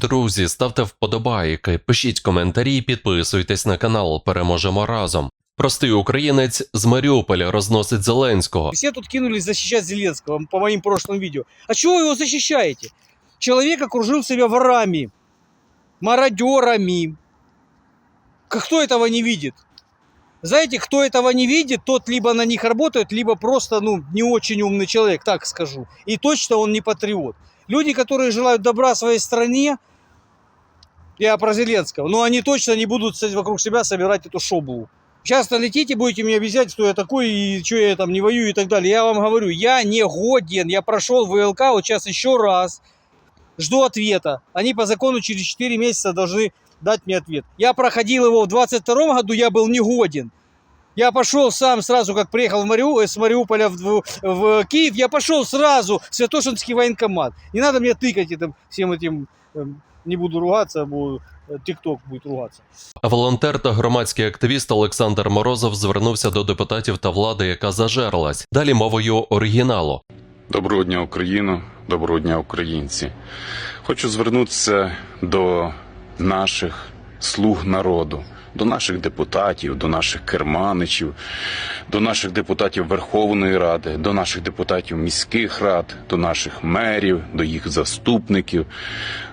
Друзі, ставте вподобайки, пишіть коментарі, підписуйтесь на канал. Переможемо разом. Простий українець з Маріуполя розносить Зеленського. Все тут кинулись защищать Зеленского по моим прошлым видео. А чего вы его защищаете? Человек окружил себя ворами, мародерами. К- Кто этого не видит? Знаете, кто этого не видит, тот либо на них работает, либо просто, ну, не очень умный человек, так скажу. И точно он не патриот. Люди, которые желают добра своей стране, я про Зеленского, но они точно не будут кстати, вокруг себя собирать эту шоблу. Сейчас налетите, будете мне объяснять, кто я такой и что я там не воюю и так далее. Я вам говорю, я не годен, я прошел ВЛК, вот сейчас еще раз. Жду ответа. Они по закону через 4 месяца должны дать мне ответ. Я проходил его в 22 году, я был не годен. Я пошел сам сразу, как приехал в Мариу... э, с Мариуполя в, в- в Киев, я пошел сразу в Святошинский военкомат. Не надо мне тыкать этим, всем этим, эм, не буду ругаться, буду, э, ТикТок будет ругаться. Волонтер та громадський активіст Олександр Морозов звернувся до депутатів та влади, яка зажерлась. Далі мовою оригіналу. Доброго дня, Україно, доброго дня, українці. Хочу звернутися до наших слуг народу, до наших депутатів, до наших керманичів, до наших депутатів Верховної Ради, до наших депутатів міських рад, до наших мерів, до їх заступників,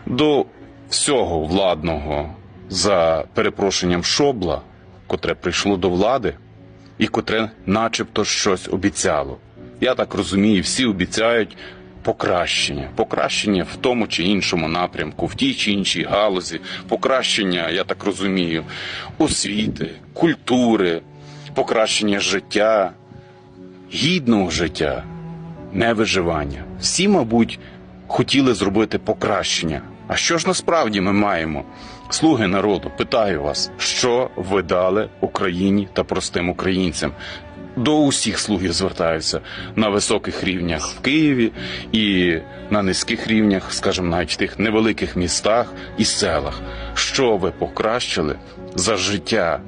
до всього владного за перепрошенням шобла, котре прийшло до влади і котре начебто щось обіцяло. Я так розумію, всі обіцяють покращення, покращення в тому чи іншому напрямку, в тій чи іншій галузі, покращення, я так розумію, освіти, культури, покращення життя, гідного життя, не виживання. Всі, мабуть, хотіли зробити покращення. А що ж насправді ми маємо? Слуги народу, питаю вас, що ви дали Україні та простим українцям? До усіх слугів звертаюся на високих рівнях в Києві і на низьких рівнях, скажімо, навіть в тих невеликих містах і селах. Що ви покращили за життя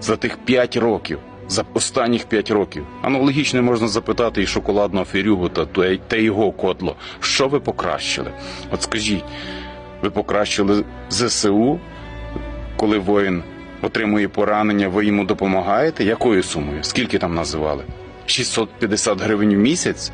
за тих п'ять років, за останніх п'ять років? Аналогічно можна запитати і шоколадного фірюгу та те його котло. Що ви покращили? От скажіть, ви покращили ЗСУ, коли воїн отримує поранення, ви йому допомагаєте? Якою сумою? Скільки там називали? 650 гривень в місяць?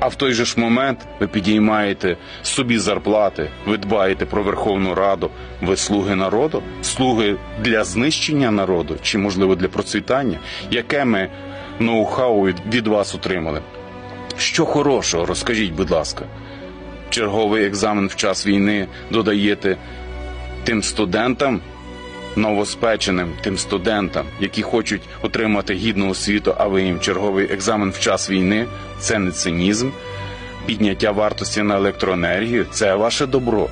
А в той же ж момент ви підіймаєте собі зарплати, ви дбаєте про Верховну Раду, ви слуги народу, слуги для знищення народу чи, можливо, для процвітання? Яке ми ноу-хау від- вас отримали? Що хорошого, розкажіть, будь ласка. Черговий екзамен в час війни додаєте тим студентам, новоспеченим, тим студентам, які хочуть отримати гідну освіту, а ви їм черговий екзамен в час війни це не цинізм, підняття вартості на електроенергію це ваше добро.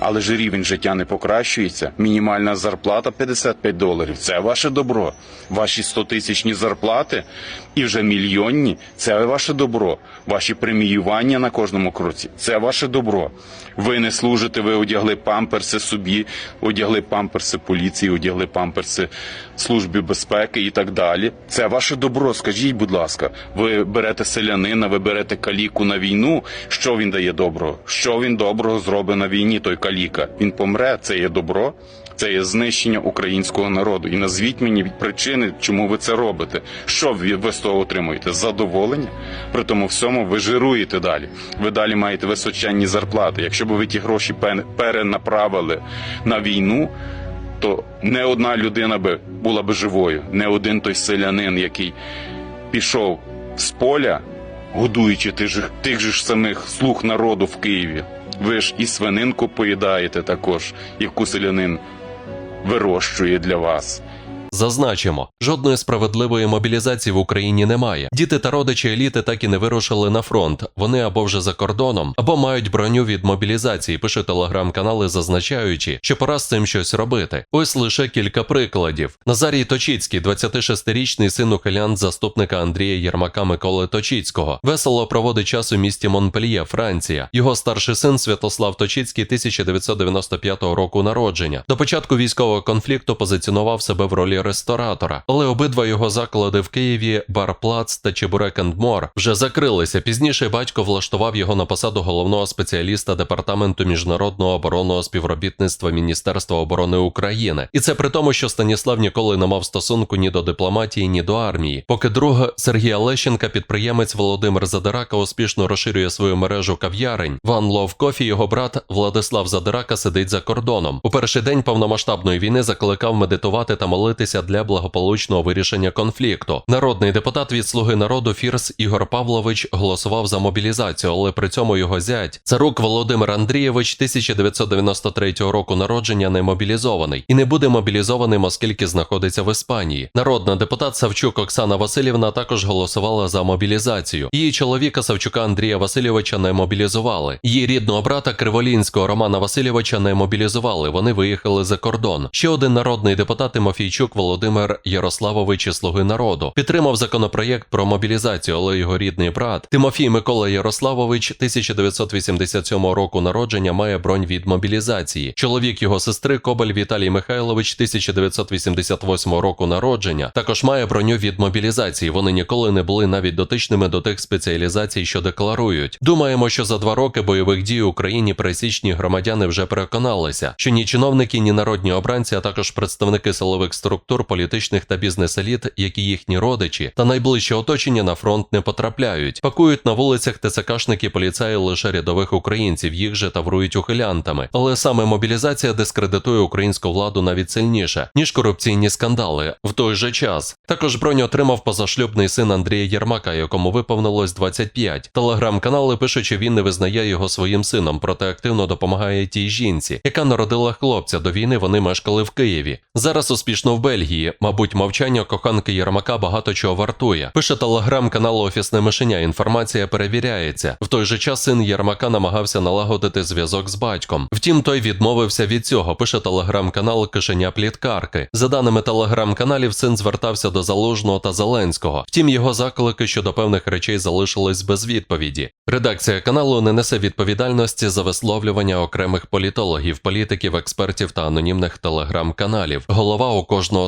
Але ж рівень життя не покращується. Мінімальна зарплата 55 доларів. Це ваше добро. Ваші 100-тисячні зарплати і вже мільйонні це ваше добро. Ваші преміювання на кожному кроці це ваше добро. Ви не служите, ви одягли памперси собі, одягли памперси поліції, одягли памперси службі безпеки і так далі. Це ваше добро. Скажіть, будь ласка, ви берете селянина, ви берете каліку на війну. Що він дає доброго? Що він доброго зробить на війні? Той каліка. Він помре. Це є добро. Це є знищення українського народу. І назвіть мені причини, чому ви це робите. Що ви, ви з того отримуєте? Задоволення? При тому всьому ви жируєте далі. Ви далі маєте височенні зарплати. Якщо б ви ті гроші перенаправили на війну, то не одна людина би була би живою, не один той селянин, який пішов з поля, годуючи тих же, тих же ж самих слуг народу в Києві. Ви ж і свининку поїдаєте також, яку селянин вирощує для вас. Зазначимо, жодної справедливої мобілізації в Україні немає. Діти та родичі еліти так і не вирушили на фронт. Вони або вже за кордоном, або мають броню від мобілізації. Пише телеграм-канали, зазначаючи, що пора з цим щось робити. Ось лише кілька прикладів. Назарій Точіцький, 26-річний син ухилянт заступника Андрія Єрмака Миколи Точіцького, весело проводить час у місті Монпельє, Франція. Його старший син Святослав Точіцький 1995 року народження. До початку військового конфлікту позиціонував себе в ролі ресторатора. Але обидва його заклади в Києві, Бар Плац та Чебурек енд Мор, вже закрилися. Пізніше батько влаштував його на посаду головного спеціаліста департаменту міжнародного оборонного співробітництва Міністерства оборони України. І це при тому, що Станіслав ніколи не мав стосунку ні до дипломатії, ні до армії. Поки друг Сергія Лещенка, підприємець Володимир Задирака, успішно розширює свою мережу кав'ярень. One Love Coffee, його брат Владислав Задирака сидить за кордоном. У перший день повномасштабної війни закликав медитувати та молитися для благополучного вирішення конфлікту. Народний депутат від Слуги народу Фірс Ігор Павлович голосував за мобілізацію, але при цьому його зять царук Володимир Андрійович 1993 року народження не мобілізований і не буде мобілізованим, оскільки знаходиться в Іспанії. Народна депутат Савчук Оксана Васильівна також голосувала за мобілізацію. Її чоловіка Савчука Андрія Васильовича не мобілізували. Її рідного брата Криволінського Романа Васильовича не мобілізували. Вони виїхали за кордон. Ще один народний депутат Тимофійчук Володимир Ярославович із Слуги народу підтримав законопроєкт про мобілізацію, але його рідний брат Тимофій Микола Ярославович 1987 року народження має бронь від мобілізації. Чоловік його сестри Кобель Віталій Михайлович 1988 року народження також має броню від мобілізації. Вони ніколи не були навіть дотичними до тих спеціалізацій, що декларують. Думаємо, що за два роки бойових дій в Україні пересічні громадяни вже переконалися, що ні чиновники, ні народні обранці, а також представники силових структур, політичних та бізнес-еліт, як і їхні родичі та найближче оточення на фронт не потрапляють. Пакують на вулицях ТЦКшники поліцаї лише рядових українців, їх же таврують ухилянтами. Але саме мобілізація дискредитує українську владу навіть сильніше, ніж корупційні скандали. В той же час також броню отримав позашлюбний син Андрія Єрмака, якому виповнилось 25. Телеграм-канали пишуть, що він не визнає його своїм сином, проте активно допомагає тій жінці, яка народила хлопця. До війни вони мешкали в Києві. Зараз успішно в Бельгії. Мабуть, мовчання коханки Єрмака багато чого вартує. Пише телеграм-канал Офісне мишеня. Інформація перевіряється. В той же час син Єрмака намагався налагодити зв'язок з батьком. Втім, той відмовився від цього. Пише телеграм-канал Кишеня Пліткарки. За даними телеграм-каналів, син звертався до Залужного та Зеленського. Втім, його заклики щодо певних речей залишились без відповіді. Редакція каналу не несе відповідальності за висловлювання окремих політологів, політиків, експертів та анонімних телеграм-каналів. Голова у кожного